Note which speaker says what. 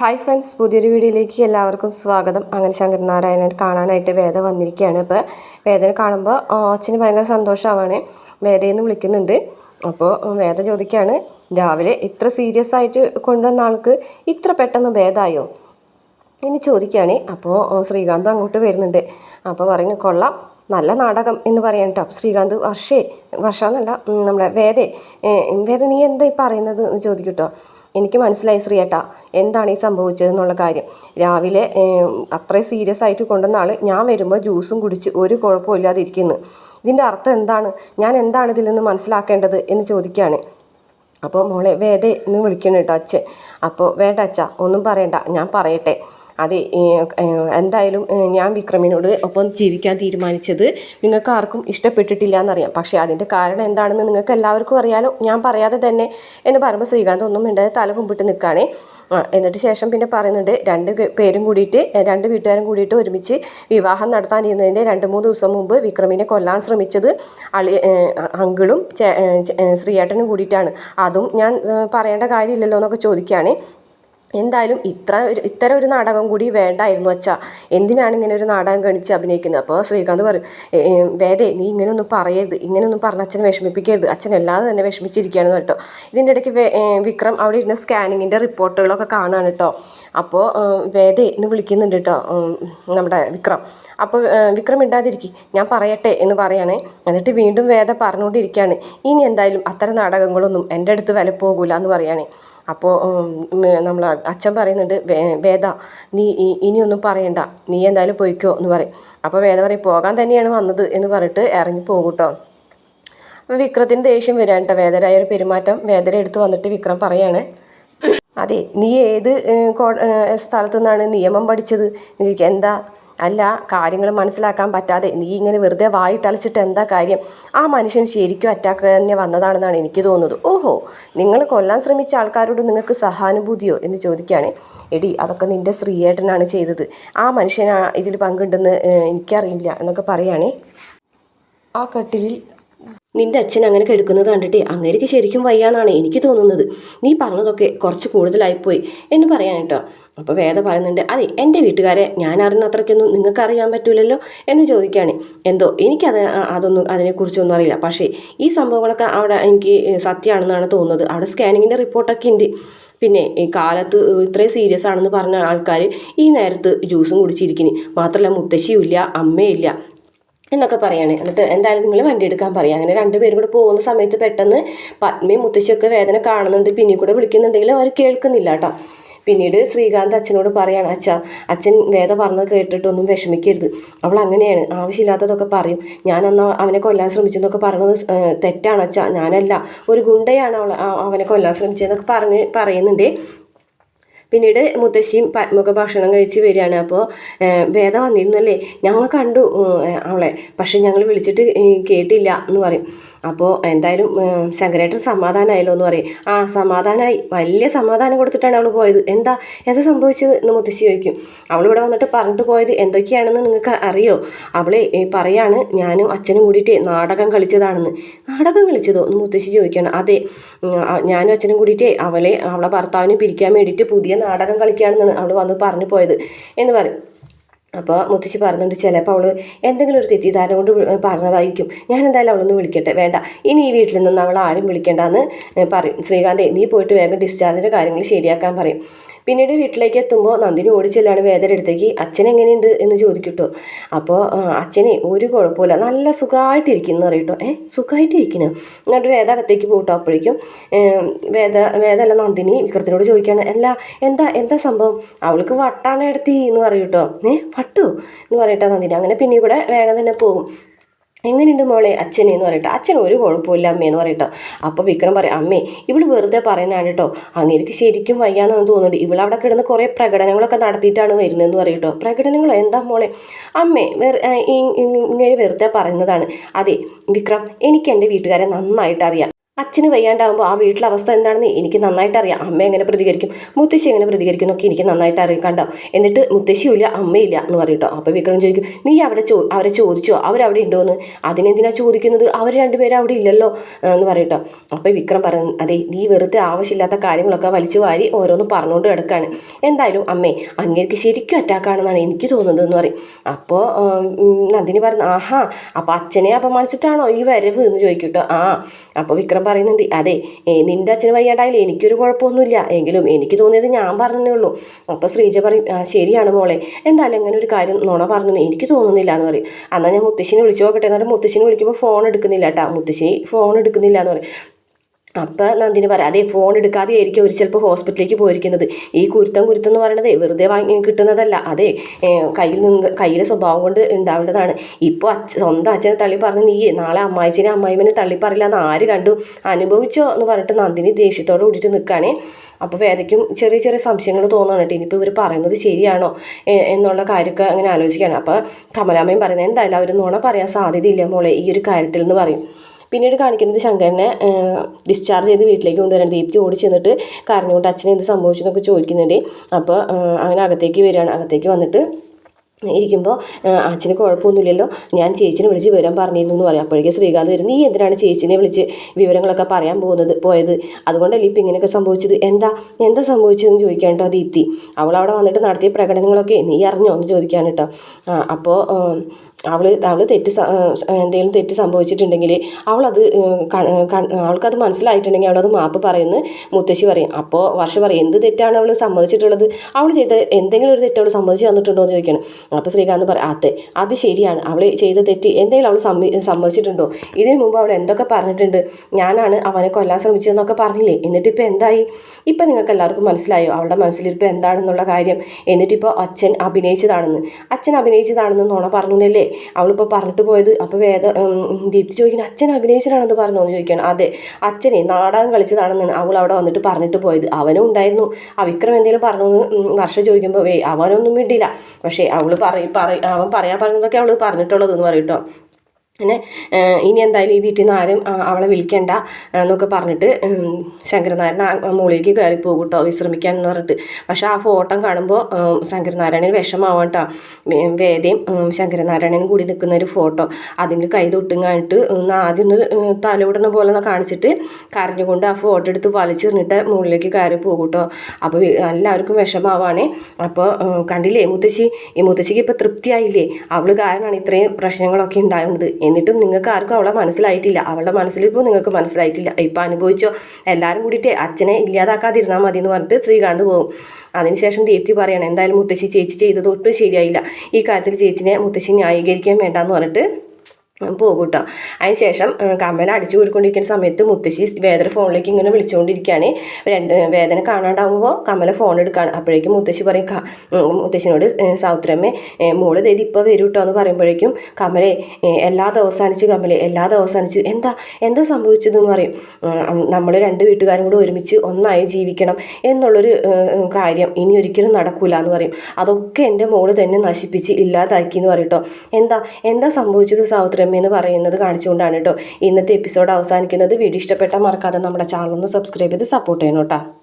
Speaker 1: Hi friends പുതിയൊരു വീഡിയോയിലേക്ക് എല്ലാവർക്കും സ്വാഗതം. അങ്ങനെ ശങ്കരനാരായണൻ കാണാനായിട്ട് വേദ വന്നിരിക്കുകയാണ്. അപ്പോൾ വേദനെ കാണുമ്പോൾ അച്ഛന് ഭയങ്കര സന്തോഷമാവാണ് വേദയെന്ന് വിളിക്കുന്നുണ്ട്. അപ്പോൾ വേദ ചോദിക്കുകയാണ് രാവിലെ ഇത്ര സീരിയസ് ആയിട്ട് കൊണ്ടുവന്ന ആൾക്ക് ഇത്ര പെട്ടെന്ന് ഭേദമായോ എന്ന് ചോദിക്കുകയാണ് അപ്പോൾ ശ്രീകാന്ത് അങ്ങോട്ട് വരുന്നുണ്ട്. അപ്പോൾ പറയുന്നു കൊള്ളാം. നല്ല നാടകം എന്ന് പറയാൻ കേട്ടോ ശ്രീകാന്ത് വർഷേ വർഷ എന്നല്ല നമ്മുടെ വേദേ. വേദ നീ എന്താ ഈ പറയുന്നത്? എന്ന് ചോദിക്കും കേട്ടോ എനിക്ക് മനസ്സിലായി ശ്രീയേട്ടാ എന്താണ് ഈ സംഭവിച്ചതെന്നുള്ള കാര്യം. രാവിലെ അത്രയും സീരിയസ് ആയിട്ട് കൊണ്ടുവന്ന ആൾ ഞാൻ വരുമ്പോൾ ജ്യൂസും കുടിച്ച് ഒരു കുഴപ്പമില്ലാതെ ഇരിക്കുന്നു ഇതിന്റെ അർത്ഥം എന്താണ്? ഞാൻ എന്താണ് ഇതിൽ നിന്ന് മനസ്സിലാക്കേണ്ടത് എന്ന് ചോദിക്കുകയാണ് അപ്പോൾ മോളെ വേദ എന്ന് വിളിക്കണം കേട്ടോ അച്ഛൻ. അപ്പോൾ വേണ്ട അച്ഛ ഒന്നും പറയണ്ട ഞാൻ പറയട്ടെ. അതെ എന്തായാലും ഞാൻ വിക്രമിനോട് ഒപ്പം ജീവിക്കാൻ തീരുമാനിച്ചത് നിങ്ങൾക്ക് ആർക്കും ഇഷ്ടപ്പെട്ടിട്ടില്ല എന്നറിയാം പക്ഷേ അതിന്റെ കാരണം എന്താണെന്ന് നിങ്ങൾക്ക് എല്ലാവർക്കും അറിയാലോ. ഞാൻ പറയാതെ തന്നെ എന്ന് പറയുമ്പോൾ ശ്രീകാന്ത് ഒന്നും മിണ്ടാതെ തല കുമ്പിട്ട് നിൽക്കുകയാണേ. എന്നിട്ട് ശേഷം പിന്നെ പറയുന്നുണ്ട് രണ്ട് പേരും കൂടിയിട്ട് രണ്ട് വീട്ടുകാരും കൂടിയിട്ട് ഒരുമിച്ച് വിവാഹം നടത്താനിരുന്നതിന്റെ രണ്ട് മൂന്ന് ദിവസം മുമ്പ് വിക്രമിനെ കൊല്ലാൻ ശ്രമിച്ചത് അളി അങ്കിളും ശ്രീയേട്ടനും കൂടിയിട്ടാണ്. അതും ഞാൻ പറയേണ്ട കാര്യമില്ലല്ലോ എന്നൊക്കെ ചോദിക്കുകയാണ്. എന്തായാലും ഇത്ര ഒരു ഇത്തരം ഒരു നാടകം കൂടി വേണ്ടായിരുന്നു അച്ഛാ. എന്തിനാണ് ഇങ്ങനെ ഒരു നാടകം കണിച്ച് അഭിനയിക്കുന്നത്? അപ്പോൾ ശ്രീകാന്ത് പറയും "ഏ, ഏ, വേദേ നീ ഇങ്ങനെയൊന്നും പറയരുത്. ഇങ്ങനെയൊന്നും പറഞ്ഞ അച്ഛനെ വിഷമിപ്പിക്കരുത്. അച്ഛൻ അല്ലാതെ തന്നെ വിഷമിച്ചിരിക്കുകയാണ് കേട്ടോ. ഇതിന്റെ ഇടയ്ക്ക് വിക്രം അവിടെ ഇരുന്ന സ്കാനിങ്ങിന്റെ റിപ്പോർട്ടുകളൊക്കെ കാണുകയാണ് കേട്ടോ. അപ്പോൾ വേദേ എന്ന് വിളിക്കുന്നുണ്ട് കേട്ടോ നമ്മുടെ വിക്രം. അപ്പോൾ വിക്രം ഇണ്ടാതിരിക്കും ഞാൻ പറയട്ടെ എന്ന് പറയാണ്. എന്നിട്ട് വീണ്ടും വേദ പറഞ്ഞുകൊണ്ടിരിക്കുകയാണ്. ഇനി എന്തായാലും അത്തരം നാടകങ്ങളൊന്നും എന്റെ അടുത്ത് വില പോകൂല എന്ന് പറയാണ്. അപ്പോൾ നമ്മൾ അച്ഛൻ പറയുന്നുണ്ട് വേദ നീ ഇനിയൊന്നും പറയണ്ട നീ എന്തായാലും പോയിക്കോ എന്ന് പറയും. അപ്പോൾ വേദ പറയും പോകാൻ തന്നെയാണ് വന്നത് എന്ന് പറഞ്ഞിട്ട് ഇറങ്ങി പോകും കേട്ടോ. അപ്പോൾ വിക്രത്തിന് ദേഷ്യം വരാൻ കേട്ടോ. വേദരായ ഒരു പെരുമാറ്റം വേദന എടുത്ത് വന്നിട്ട് വിക്രം പറയാണ് അതെ നീ ഏത് സ്ഥലത്തു നിന്നാണ് നിയമം പഠിച്ചത്? എന്താ? അല്ല കാര്യങ്ങൾ മനസ്സിലാക്കാൻ പറ്റാതെ നീ ഇങ്ങനെ വെറുതെ വായിട്ടലച്ചിട്ട് എന്താ കാര്യം? ആ മനുഷ്യൻ ശരിക്കും അറ്റാക്ക് തന്നെ വന്നതാണെന്നാണ് എനിക്ക് തോന്നുന്നത്. ഓഹോ നിങ്ങൾ കൊല്ലാൻ ശ്രമിച്ച ആൾക്കാരോട് നിങ്ങൾക്ക് സഹാനുഭൂതിയോ എന്ന് ചോദിക്കുകയാണ്. എടി അതൊക്കെ നിന്റെ ശ്രീയേട്ടനാണ് ചെയ്തത്. ആ മനുഷ്യനാ ഇതിൽ പങ്കുണ്ടെന്ന് എനിക്കറിയില്ല എന്നൊക്കെ പറയുകയാണേ ആ കട്ടിലിൽ നിന്റെ അച്ഛൻ അങ്ങനെ കെടുക്കുന്നത് കണ്ടിട്ട് അങ്ങേക്ക് ശരിക്കും വയ്യാന്നാണ് എനിക്ക് തോന്നുന്നത്. നീ പറഞ്ഞതൊക്കെ കുറച്ച് കൂടുതലായിപ്പോയി എന്ന് പറയാൻ കേട്ടോ അപ്പോൾ വേദ പറയുന്നുണ്ട് അതെ എന്റെ വീട്ടുകാരെ ഞാൻ അറിയുന്ന അത്രയ്ക്കൊന്നും നിങ്ങൾക്ക് അറിയാൻ പറ്റൂലല്ലോ? എന്ന് ചോദിക്കുകയാണ് എന്തോ എനിക്കത് അതൊന്നും അതിനെക്കുറിച്ചൊന്നും അറിയില്ല. പക്ഷേ ഈ സംഭവങ്ങളൊക്കെ അവിടെ എനിക്ക് സത്യമാണെന്നാണ് തോന്നുന്നത്. അവിടെ സ്കാനിങ്ങിന്റെ റിപ്പോർട്ടൊക്കെ ഉണ്ട്. പിന്നെ ഈ കാലത്ത് ഇത്രയും സീരിയസ് ആണെന്ന് പറഞ്ഞ ആൾക്കാർ ഈ നേരത്ത് ജ്യൂസും കുടിച്ചിരിക്കുന്നു. മാത്രമല്ല മുത്തശ്ശിയും ഇല്ല അമ്മയില്ല എന്നൊക്കെ പറയാണ്. എന്നിട്ട് എന്തായാലും നിങ്ങൾ വണ്ടി എടുക്കാൻ പറയാം. അങ്ങനെ രണ്ടുപേരും കൂടെ പോകുന്ന സമയത്ത് പെട്ടെന്ന് പത്മയും മുത്തശ്ശിയൊക്കെ വേദന കാണുന്നുണ്ട്. പിന്നെ കൂടെ വിളിക്കുന്നുണ്ടെങ്കിലും അവർ കേൾക്കുന്നില്ല കേട്ടോ പിന്നീട് ശ്രീകാന്ത് അച്ഛനോട് പറയാണ് അച്ഛ അച്ഛൻ വേദ പറഞ്ഞത് കേട്ടിട്ടൊന്നും വിഷമിക്കരുത്. അവൾ അങ്ങനെയാണ്. ആവശ്യമില്ലാത്തതൊക്കെ പറയും. ഞാൻ അന്ന് അവനെ കൊല്ലാൻ ശ്രമിച്ചെന്നൊക്കെ പറയുന്നത് തെറ്റാണ് അച്ഛ. ഞാനല്ല. ഒരു ഗുണ്ടയാണ് അവൾ അവനെ കൊല്ലാൻ ശ്രമിച്ചതെന്നൊക്കെ പറഞ്ഞ് പറയുന്നുണ്ട്. പിന്നീട് മുത്തശ്ശിയും പത്മൊക്കെ ഭക്ഷണം കഴിച്ച് വരികയാണ്. അപ്പോൾ വേദ വന്നിരുന്നല്ലേ? ഞങ്ങൾ കണ്ടു അവളെ പക്ഷെ ഞങ്ങൾ വിളിച്ചിട്ട് കേട്ടില്ല എന്ന് പറയും. അപ്പോൾ എന്തായാലും ശങ്കരേട്ടൻ സമാധാനമായല്ലോ എന്ന് പറയും. ആ സമാധാനമായി വലിയ സമാധാനം കൊടുത്തിട്ടാണ് അവൾ പോയത്. എന്താ? എന്താ സംഭവിച്ചത്? എന്ന് മുത്തശ്ശി ചോദിക്കും. അവൾ ഇവിടെ വന്നിട്ട് പറഞ്ഞിട്ട് പോയത് എന്തൊക്കെയാണെന്ന് നിങ്ങൾക്ക് അറിയോ? അവളെ ഏ, പറയാണ് ഞാനും അച്ഛനും കൂടിയിട്ട് നാടകം കളിച്ചതാണെന്ന്. നാടകം കളിച്ചതോ? എന്ന് മുത്തശ്ശി ചോദിക്കുകയാണ്. അതെ. ഞാനും അച്ഛനും കൂടിയിട്ട് അവളെ അവളെ ഭർത്താവിനെ പിരിക്കാൻ വേണ്ടിയിട്ട് പുതിയ നാടകം കളിക്കുകയാണെന്നാണ് അവൾ വന്ന് പറഞ്ഞു പോയത് എന്ന് പറയും. അപ്പോൾ മുത്തശ്ശി പറഞ്ഞുകൊണ്ട് ചിലപ്പോൾ അവൾ എന്തെങ്കിലും ഒരു തെറ്റിദ്ധാരണ കൊണ്ട് പറഞ്ഞതായിരിക്കും. ഞാൻ എന്തായാലും അവളൊന്ന് വിളിക്കട്ടെ. വേണ്ട. ഇനി ഈ വീട്ടിൽ നിന്ന് അവൾ ആരും വിളിക്കേണ്ടെന്ന് പറയും. ശ്രീകാന്തേ നീ പോയിട്ട് വേഗം ഡിസ്ചാർജിന്റെ കാര്യങ്ങൾ ശരിയാക്കാൻ പറയും. പിന്നീട് വീട്ടിലേക്ക് എത്തുമ്പോൾ നന്ദിനി ഓടിച്ചെല്ലാണ് വേദന അടുത്തേക്ക് അച്ഛൻ എങ്ങനെയുണ്ട്? എന്ന് ചോദിക്കട്ടോ. അപ്പോൾ അച്ഛനെ ഒരു കുഴപ്പമില്ല നല്ല സുഖമായിട്ടിരിക്കുന്നു പറയട്ടോ ഏ? സുഖമായിട്ടിരിക്കുന്നു എന്നിട്ട് വേദ അകത്തേക്ക് പോകട്ടോ അപ്പോഴേക്കും വേദ വേദല്ല നന്ദിനി വിക്രത്തിനോട് ചോദിക്കുകയാണ് അല്ല എന്താ എന്താ സംഭവം? അവൾക്ക് വട്ടാണ് എടുത്തി എന്ന് പറയൂട്ടോ ഏ? വട്ടു? എന്ന് പറയട്ടോ നന്ദിനി. അങ്ങനെ പിന്നെ ഇവിടെ വേഗം തന്നെ പോകും. എങ്ങനെയുണ്ട് മോളെ അച്ഛനെ എന്ന് പറയട്ടെ. അച്ഛൻ ഒരു കുഴപ്പമില്ല അമ്മയെന്ന് പറയട്ടോ. അപ്പോൾ വിക്രം പറയും അമ്മേ ഇവൾ വെറുതെ പറയുന്നതാണ് കേട്ടോ. അങ്ങനെ എനിക്ക് ശരിക്കും വയ്യാന്ന് തോന്നുന്നുണ്ട്. ഇവളവിടെ കിടന്ന് കുറേ പ്രകടനങ്ങളൊക്കെ നടത്തിയിട്ടാണ് വരുന്നതെന്ന് പറയട്ടോ. പ്രകടനങ്ങൾ എന്താ മോളെ? അമ്മേ ഇങ്ങനെ വെറുതെ പറയുന്നതാണ്. അതെ വിക്രം എനിക്ക് എന്റെ വീട്ടുകാരെ നന്നായിട്ട് അറിയാം അച്ഛന് വയ്യാണ്ടാകുമ്പോൾ ആ വീട്ടിലെ അവസ്ഥ എന്താണെന്ന് എനിക്ക് നന്നായിട്ട് അറിയാം. അമ്മ എങ്ങനെ പ്രതികരിക്കും? മുത്തശ്ശി എങ്ങനെ പ്രതികരിക്കും എന്നൊക്കെ എനിക്ക് നന്നായിട്ട് അറിയാം. കണ്ടോ? എന്നിട്ട് മുത്തശ്ശിയില്ല അമ്മയില്ല എന്ന് പറയട്ടോ അപ്പോൾ വിക്രം ചോദിക്കും നീ അവിടെ ചോ അവരെ ചോദിച്ചോ? അവരവിടെ ഉണ്ടോ എന്ന്? അതിനെന്തിനാ ചോദിക്കുന്നത്? അവർ രണ്ടുപേരും അവിടെ ഇല്ലല്ലോ എന്ന് പറയട്ടോ. അപ്പോൾ വിക്രം പറഞ്ഞു അതെ നീ വെറുതെ ആവശ്യമില്ലാത്ത കാര്യങ്ങളൊക്കെ വലിച്ചു വാരി ഓരോന്ന് പറഞ്ഞുകൊണ്ട് കിടക്കുകയാണ് എന്തായാലും അമ്മേ അങ്ങേക്ക് ശരിക്കും അറ്റാക്കാണെന്നാണ് എനിക്ക് തോന്നുന്നത് എന്ന് പറയും. അപ്പോൾ നന്ദിനി പറഞ്ഞു ആഹാ അപ്പോൾ അച്ഛനെ അപമാനിച്ചിട്ടാണോ ഈ വരവ്? എന്ന് ചോദിക്കട്ടോ ആ അപ്പോൾ വിക്രം പറയുന്നുണ്ട്. അതെ നിന്റെ അച്ഛന് വയ്യാണ്ടായാലും എനിക്കൊരു കുഴപ്പമൊന്നുമില്ല. എങ്കിലും എനിക്ക് തോന്നിയത് ഞാൻ പറഞ്ഞതേ ഉള്ളൂ. അപ്പോൾ ശ്രീജ പറയും "ആ, ശരിയാണ് മോളെ. എന്തായാലും അങ്ങനെ ഒരു കാര്യം നുണ പറഞ്ഞു എനിക്ക് തോന്നുന്നില്ല എന്ന് പറയും. എന്നാൽ ഞാൻ മുത്തശ്ശിനെ വിളിച്ചു നോക്കട്ടെ. എന്നാലും മുത്തശ്ശിനെ വിളിക്കുമ്പോൾ ഫോൺ എടുക്കുന്നില്ല കേട്ടോ മുത്തശ്ശി ഫോൺ എടുക്കുന്നില്ല എന്ന് പറയും. അപ്പം നന്ദിനി പറയാം അതേ ഫോൺ എടുക്കാതെ ആയിരിക്കും അവർ ചിലപ്പോൾ ഹോസ്പിറ്റലിലേക്ക് പോയിരിക്കുന്നത്. ഈ കുരുത്തം കുരുത്തം എന്ന് പറയുന്നത് വെറുതെ വാങ്ങി കിട്ടുന്നതല്ല. അതെ കയ്യിൽ നിന്ന് കയ്യിലെ സ്വഭാവം കൊണ്ട് ഉണ്ടാവേണ്ടതാണ്. ഇപ്പോൾ അച്ഛ സ്വന്തം അച്ഛനെ തള്ളി പറഞ്ഞ് നീ നാളെ അമ്മായിച്ചിനെ അമ്മായിമനെ തള്ളി പറയില്ല എന്ന് ആര് കണ്ടു? അനുഭവിച്ചോ എന്ന് പറഞ്ഞിട്ട് നന്ദിനി ദേഷ്യത്തോടെ കൂടിയിട്ട് നിൽക്കുകയാണേ അപ്പോൾ വേദയ്ക്കും ചെറിയ ചെറിയ സംശയങ്ങൾ തോന്നുകയാണ് കേട്ടോ. ഇനിയിപ്പോൾ ഇവർ പറയുന്നത് ശരിയാണോ എന്നുള്ള കാര്യമൊക്കെ അങ്ങനെ ആലോചിക്കുകയാണ്. അപ്പോൾ കമലാമ്മയും പറയുന്നത് എന്തായാലും അവർ നുണ പറയാൻ സാധ്യതയില്ല മോളെ ഈ ഒരു കാര്യത്തിൽ എന്ന് പറയും. പിന്നീട് കാണിക്കുന്നത് ശങ്കരനെ ഡിസ്ചാർജ് ചെയ്ത് വീട്ടിലേക്ക് കൊണ്ടുവരാൻ ദീപ്തി ഓടി ചെന്നിട്ട് കരഞ്ഞുകൊണ്ട് അച്ഛനെ എന്ത് സംഭവിച്ചു എന്നൊക്കെ ചോദിക്കുന്നുണ്ട് അപ്പോൾ അങ്ങനെ അകത്തേക്ക് വരികയാണ്. അകത്തേക്ക് വന്നിട്ട് ഇരിക്കുമ്പോൾ അച്ഛന് കുഴപ്പമൊന്നുമില്ലല്ലോ. ഞാൻ ചേച്ചിനെ വിളിച്ച് വിവരം പറഞ്ഞിരുന്നു എന്ന് പറയാം. അപ്പോഴേക്കും ശ്രീകാന്ത് വരും നീ എന്തിനാണ് ചേച്ചിനെ വിളിച്ച് വിവരങ്ങളൊക്കെ പറയാൻ പോകുന്നത് പോയത്? അതുകൊണ്ടല്ലേ ഇപ്പം ഇങ്ങനെയൊക്കെ സംഭവിച്ചത്? എന്താ എന്താ സംഭവിച്ചതെന്ന് ചോദിക്കാൻ കേട്ടോ ദീപ്തി. അവൾ അവിടെ വന്നിട്ട് നടത്തിയ പ്രകടനങ്ങളൊക്കെ നീ അറിഞ്ഞോ? എന്ന് ചോദിക്കാൻ കേട്ടോ അപ്പോൾ അവൾ അവൾ തെറ്റ് എന്തെങ്കിലും തെറ്റ് സംഭവിച്ചിട്ടുണ്ടെങ്കിൽ അവളത് അവൾക്കത് മനസ്സിലായിട്ടുണ്ടെങ്കിൽ അവളത് മാപ്പ് പറയുന്നു മുത്തശ്ശി പറയും. അപ്പോൾ വർഷ പറയും എന്ത് തെറ്റാണ് അവൾ സമ്മതിച്ചിട്ടുള്ളത്? അവൾ ചെയ്ത എന്തെങ്കിലും ഒരു തെറ്റ് അവൾ സമ്മതിച്ച് തന്നിട്ടുണ്ടോ? എന്ന് ചോദിക്കണം. അപ്പോൾ ശ്രീകാന്ത് പറയും അതെ അത് ശരിയാണ്. അവൾ ചെയ്ത തെറ്റ് എന്തെങ്കിലും അവൾ സമ്മി സമ്മതിച്ചിട്ടുണ്ടോ? ഇതിനു മുമ്പ് അവൾ എന്തൊക്കെ പറഞ്ഞിട്ടുണ്ട്? ഞാനാണ് അവനെ കൊല്ലാൻ ശ്രമിച്ചതെന്നൊക്കെ പറഞ്ഞില്ലേ? എന്നിട്ട് ഇപ്പോൾ എന്തായി? ഇപ്പം നിങ്ങൾക്ക് എല്ലാവർക്കും മനസ്സിലായോ? അവളുടെ മനസ്സിലിപ്പോൾ എന്താണെന്നുള്ള കാര്യം? എന്നിട്ടിപ്പോൾ അച്ഛൻ അഭിനയിച്ചതാണെന്ന്. അച്ഛൻ അഭിനയിച്ചതാണെന്ന് നുണ പറഞ്ഞല്ലേ അവളിപ്പോൾ പറഞ്ഞിട്ട് പോയത് അപ്പോൾ വേദ ദീപ്തി ചോദിക്കുന്നത് അച്ഛൻ അഭിനയിച്ചിട്ടാണെന്ന് പറഞ്ഞോ? എന്ന് ചോദിക്കുകയാണ്. അതെ അച്ഛനെ നാടകം കളിച്ചതാണെന്നാണ് അവൾ അവിടെ വന്നിട്ട് പറഞ്ഞിട്ട് പോയത്. അവനും ഉണ്ടായിരുന്നു. ആ വിക്രം എന്തെങ്കിലും പറഞ്ഞു എന്ന് വർഷം ചോദിക്കുമ്പോൾ വേ അവനൊന്നും വിടില്ല പക്ഷേ അവൾ പറയും അവൻ പറയാൻ പറഞ്ഞതൊക്കെ അവൾ പറഞ്ഞിട്ടുള്ളതെന്ന് പറയും കേട്ടോ പിന്നെ ഇനി എന്തായാലും ഈ വീട്ടിൽ നിന്ന് ആരും അവളെ വിളിക്കണ്ട എന്നൊക്കെ പറഞ്ഞിട്ട് ശങ്കരനാരായണ മുകളിലേക്ക് കയറി പോകും കേട്ടോ വിശ്രമിക്കാൻ എന്ന് പറഞ്ഞിട്ട്. പക്ഷെ ആ ഫോട്ടോ കാണുമ്പോൾ ശങ്കരനാരായണന് വിഷമാവും കേട്ടോ വേദയും ശങ്കരനാരായണനും കൂടി നിൽക്കുന്ന ഒരു ഫോട്ടോ. അതിന് കൈ തൊട്ടുങ്ങായിട്ട് ഒന്ന് ആദ്യം ഒന്ന് തലവിടുന്ന പോലെ ഒന്ന് കാണിച്ചിട്ട് കരഞ്ഞുകൊണ്ട് ആ ഫോട്ടോ എടുത്ത് വലിച്ചെറിഞ്ഞിട്ട് മുകളിലേക്ക് കയറി പോകും കേട്ടോ അപ്പോൾ എല്ലാവർക്കും വിഷമാവാണേ അപ്പോൾ കണ്ടില്ലേ മുത്തശ്ശി? ഈ മുത്തശ്ശിക്ക് ഇപ്പോൾ തൃപ്തിയായില്ലേ? അവൾ കാരണമാണ് ഇത്രയും പ്രശ്നങ്ങളൊക്കെ ഉണ്ടാകുന്നത് എന്നിട്ടും നിങ്ങൾക്ക് ആർക്കും അവളെ മനസ്സിലായിട്ടില്ല. അവളുടെ മനസ്സിലിപ്പോൾ നിങ്ങൾക്ക് മനസ്സിലായിട്ടില്ല. ഇപ്പം അനുഭവിച്ചോ? എല്ലാവരും കൂടിയിട്ട് അച്ഛനെ ഇല്ലാതാക്കാതിരുന്നാൽ മതി എന്ന് പറഞ്ഞിട്ട് ശ്രീകാന്ത് പോകും. അതിനുശേഷം ദീപ്തി പറയണം എന്തായാലും മുത്തശ്ശി ചേച്ചി ചെയ്തത് ഒട്ടും ശരിയായില്ല. ഈ കാര്യത്തിൽ ചേച്ചിനെ മുത്തശ്ശി ന്യായീകരിക്കാൻ വേണ്ടെന്ന് പറഞ്ഞിട്ട് പോകും കേട്ടോ അതിനുശേഷം ശേഷം കമല അടിച്ചു കൂടിക്കൊണ്ടിരിക്കുന്ന സമയത്ത് മുത്തശ്ശി വേദന ഫോണിലേക്ക് ഇങ്ങനെ വിളിച്ചുകൊണ്ടിരിക്കുകയാണ്. രണ്ട് വേദന കാണാണ്ടാവുമ്പോൾ കമല ഫോൺ എടുക്കുകയാണ് അപ്പോഴേക്കും മുത്തശ്ശി പറയും "ക- ഉം, മുത്തശ്ശിനോട് സൗത്രമ്മ മോൾ തേതി ഇപ്പോൾ വരും കേട്ടോ എന്ന് പറയുമ്പോഴേക്കും കമലെ എല്ലാ അവസാനിച്ച് കമലെ എല്ലാ അവസാനിച്ച് എന്താ എന്താ സംഭവിച്ചതെന്ന് പറയും. നമ്മൾ രണ്ട് വീട്ടുകാരും കൂടെ ഒരുമിച്ച് ഒന്നായി ജീവിക്കണം എന്നുള്ളൊരു കാര്യം ഇനി ഒരിക്കലും നടക്കില്ല എന്ന് പറയും. അതൊക്കെ എന്റെ മോൾ തന്നെ നശിപ്പിച്ച് ഇല്ലാതാക്കി എന്ന് പറയും കേട്ടോ എന്താ എന്താ സംഭവിച്ചത് സൗത്രമ്മ? എന്ന് പറയുന്നത് കാണിച്ചുകൊണ്ടാണ് കേട്ടോ. ഇന്നത്തെ എപ്പിസോഡ് അവസാനിക്കുന്നത്. വീഡിയോ ഇഷ്ടപ്പെട്ടാൽ മറക്കാതെ നമ്മുടെ ചാനൽ ഒന്ന് സബ്സ്ക്രൈബ് ചെയ്ത് സപ്പോർട്ട് ചെയ്യണം കേട്ടോ.